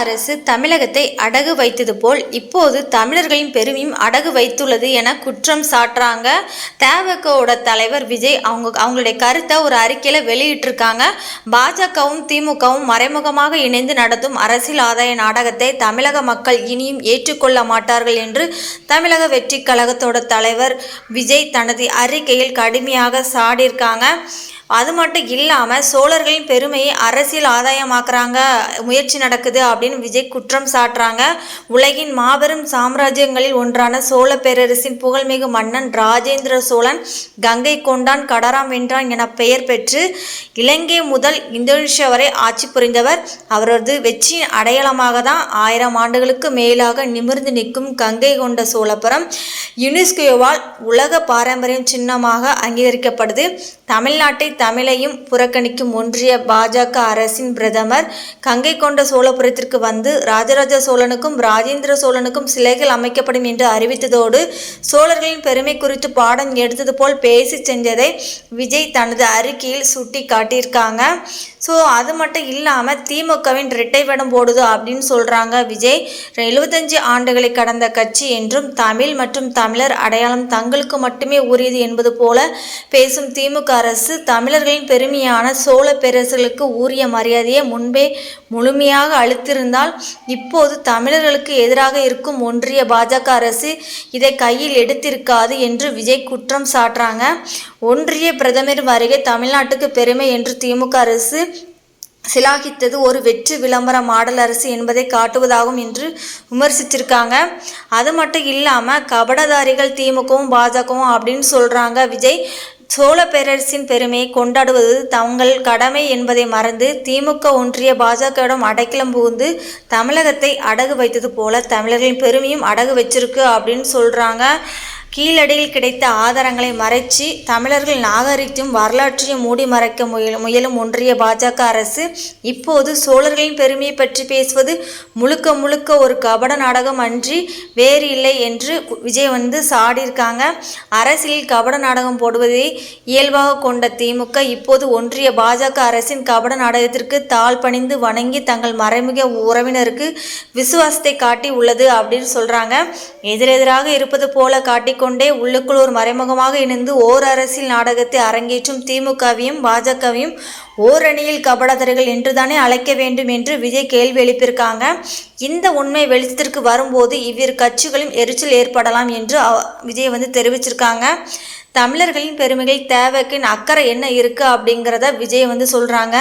அரசு தமிழகத்தை அடகு வைத்தது போல் இப்போது தமிழர்களின் பெருமையும் அடகு வைத்துள்ளது என குற்றம் சாட்டுறாங்க. தேவகோட தலைவர் விஜய் அவங்க அவங்களுடைய கருத்தை ஒரு அறிக்கையில் வெளியிட்டிருக்காங்க. பாஜகவும் திமுகவும் மறைமுகமாக இணைந்து நடத்தும் அரசியல் ஆதாய நாடகத்தை தமிழக மக்கள் இனியும் ஏற்றுக்கொள்ள மாட்டார்கள் என்று தமிழக வெற்றி கழகத்தோட தலைவர் விஜய் தனது அறிக்கையில் கடுமையாக சாடியிருக்காங்க. அது மட்டும் இல்லாமல் சோழர்களின் பெருமையை அரசியல் ஆதாயமாக்குறாங்க. முயற்சி நடக்குது அப்படின்னு விஜய் குற்றம் சாட்டுறாங்க. உலகின் மாபெரும் சாம்ராஜ்யங்களில் ஒன்றான சோழ பேரரசின் புகழ்மிகு மன்னன் ராஜேந்திர சோழன் கங்கை கொண்டான் கடராம் வென்றான் என பெயர் பெற்று இலங்கை முதல் இந்தோனேஷியா வரை ஆட்சி புரிந்தவர். அவரது வெற்றியின் அடையாளமாக தான் ஆயிரம் ஆண்டுகளுக்கு மேலாக நிமிர்ந்து நிற்கும் கங்கை கொண்ட சோழபுரம் யுனெஸ்கோவால் உலக பாரம்பரியம் சின்னமாக அங்கீகரிக்கப்படுது. தமிழ்நாட்டை தமிழையும் புறக்கணிக்கும் ஒன்றிய பாஜக அரசின் பிரதமர் கங்கை கொண்ட சோழபுரத்திற்கு வந்து ராஜராஜ சோழனுக்கும் ராஜேந்திர சோழனுக்கும் சிலைகள் அமைக்கப்படும் என்று அறிவித்ததோடு சோழர்களின் பெருமை குறித்து பாடம் எடுத்தது போல் பேசி சென்றதை விஜய் தனது அறிக்கையில் சுட்டி காட்டியிருக்காங்க ஸோ அது மட்டும் இல்லாமல் திமுகவின் இரட்டை வேடம் போடுது அப்படின்னு சொல்கிறாங்க விஜய். எழுபத்தஞ்சு ஆண்டுகளை கடந்த கட்சி என்றும் தமிழ் மற்றும் தமிழர் அடையாளம் தங்களுக்கு மட்டுமே உரியது என்பது போல பேசும் திமுக அரசு தமிழர்களின் பெருமையான சோழ பேரரசுகளுக்கு உரிய மரியாதையை முன்பே முழுமையாக அளித்திருந்தால் இப்போது தமிழர்களுக்கு எதிராக இருக்கும் ஒன்றிய பாஜக அரசு இதை கையில் எடுத்திருக்காது என்று விஜய் குற்றம் சாட்டுறாங்க. ஒன்றிய பிரதமர் வருகை தமிழ்நாட்டுக்கு பெருமை என்று திமுக அரசு சிலாகித்தது ஒரு வெற்றி விளம்பர மாடல் அரசு என்பதை காட்டுவதாகும் என்று விமர்சிச்சிருக்காங்க அது மட்டும் இல்லாமல் கபடதாரிகள் திமுகவும் பாஜகவும் அப்படின்னு சொல்கிறாங்க விஜய். சோழ பேரரசின் பெருமையை கொண்டாடுவது தங்கள் கடமை என்பதை மறந்து திமுக ஒன்றிய பாஜகவிடம் அடைக்கலம் புகுந்து தமிழகத்தை அடகு வைத்தது போல தமிழர்களின் பெருமையும் அடகு வச்சிருக்கு அப்படின்னு சொல்கிறாங்க கீழடியில் கிடைத்த ஆதாரங்களை மறைச்சி தமிழர்கள் நாகரிகத்தையும் வரலாற்றையும் மூடி மறைக்க முயலும் முயலும் ஒன்றிய பாஜக அரசு இப்போது சோழர்களின் பெருமையை பற்றி பேசுவது முழுக்க முழுக்க ஒரு கபட நாடகம் அன்றி வேறு இல்லை என்று விஜய் வந்து சாடியிருக்காங்க. அரசியலில் கபட நாடகம் போடுவதை இயல்பாக கொண்ட திமுக இப்போது ஒன்றிய பாஜக அரசின் கபட நாடகத்திற்கு தாழ் பணிந்து வணங்கி தங்கள் மறைமுக உறவினருக்கு விசுவாசத்தை காட்டி உள்ளது அப்படின்னு சொல்கிறாங்க எதிரெதிராக இருப்பது போல காட்டி கொண்டே உள்ளுக்குள் ஒரு மறைமுகமாக இணைந்து ஓர் அரசியல் நாடகத்தை அரங்கேற்றும் திமுகவையும் பாஜகவையும் ஓரணியில் கபடதர்கள் என்றுதானே அழைக்க வேண்டும் என்று விஜய் கேள்வி எழுப்பியிருக்காங்க. இந்த உண்மை வெளிச்சத்திற்கு வரும்போது இவ்விரு கட்சிகளும் எரிச்சல் ஏற்படலாம் என்று விஜய் வந்து தெரிவிச்சிருக்காங்க. தமிழர்களின் பெருமைகள் தேவைக்கின் அக்கறை என்ன இருக்குது அப்படிங்கிறத விஜய் வந்து சொல்கிறாங்க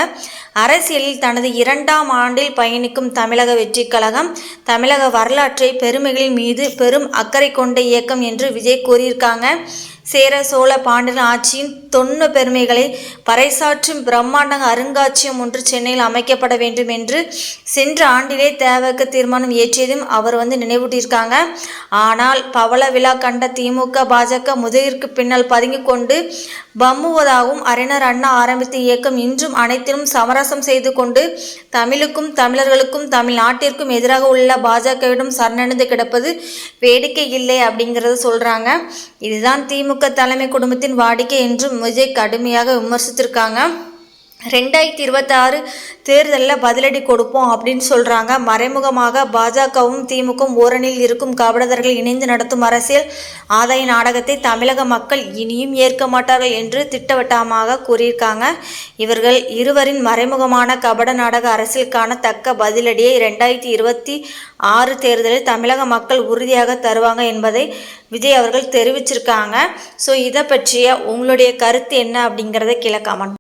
அரசியலில் தனது இரண்டாம் ஆண்டில் பயணிக்கும் தமிழக வெற்றி கழகம் தமிழக வரலாற்றை பெருமைகளின் மீது பெரும் அக்கறை கொண்ட இயக்கம் என்று விஜய் கூறியிருக்காங்க. சேர சோழ பாண்டியன் ஆட்சியின் தொன்ம பெருமைகளை பறைசாற்றும் பிரம்மாண்ட அருங்காட்சியம் ஒன்று சென்னையில் அமைக்கப்பட வேண்டும் என்று சென்ற ஆண்டிலே தேவக தீர்மானம் இயற்றியதும் அவர் வந்து நினைவூட்டியிருக்காங்க. ஆனால் பவள விழா கண்ட திமுக பாஜக முதலிற்கு பின்னால் பதுங்கி கொண்டு பம்முவதாகவும் அறிஞர் அண்ணா ஆரம்பித்த இயக்கம் இன்றும் அனைத்திலும் சமரசம் செய்து கொண்டு தமிழுக்கும் தமிழர்களுக்கும் தமிழ்நாட்டிற்கும் எதிராக உள்ள பாஜகவிடம் சரணடைந்து கிடப்பது வேடிக்கை இல்லை அப்படிங்கிறத சொல்கிறாங்க இதுதான் திமுக திமுக தலைமை குடும்பத்தின் வாடிக்கை என்றும் விஜய் கடுமையாக விமர்சித்திருக்காங்க. ரெண்டாயிரத்தி இருபத்தாறு தேர்தலில் பதிலடி கொடுப்போம் அப்படின்னு சொல்கிறாங்க மறைமுகமாக பாஜகவும் திமுகவும் ஓரணியில் இருக்கும் கபடதர்கள் இணைந்து நடத்தும் அரசியல் ஆதாய நாடகத்தை தமிழக மக்கள் இனியும் ஏற்க மாட்டார்கள் என்று திட்டவட்டமாக கூறியிருக்காங்க. இவர்கள் இருவரின் மறைமுகமான கபட நாடக அரசியலுக்கான தக்க பதிலடியை ரெண்டாயிரத்தி இருபத்தி ஆறு தேர்தலில் தமிழக மக்கள் உறுதியாக தருவாங்க என்பதை விஜய் அவர்கள் தெரிவிச்சிருக்காங்க. ஸோ இதை பற்றிய உங்களுடைய கருத்து என்ன அப்படிங்கிறத கீழே கமெண்ட்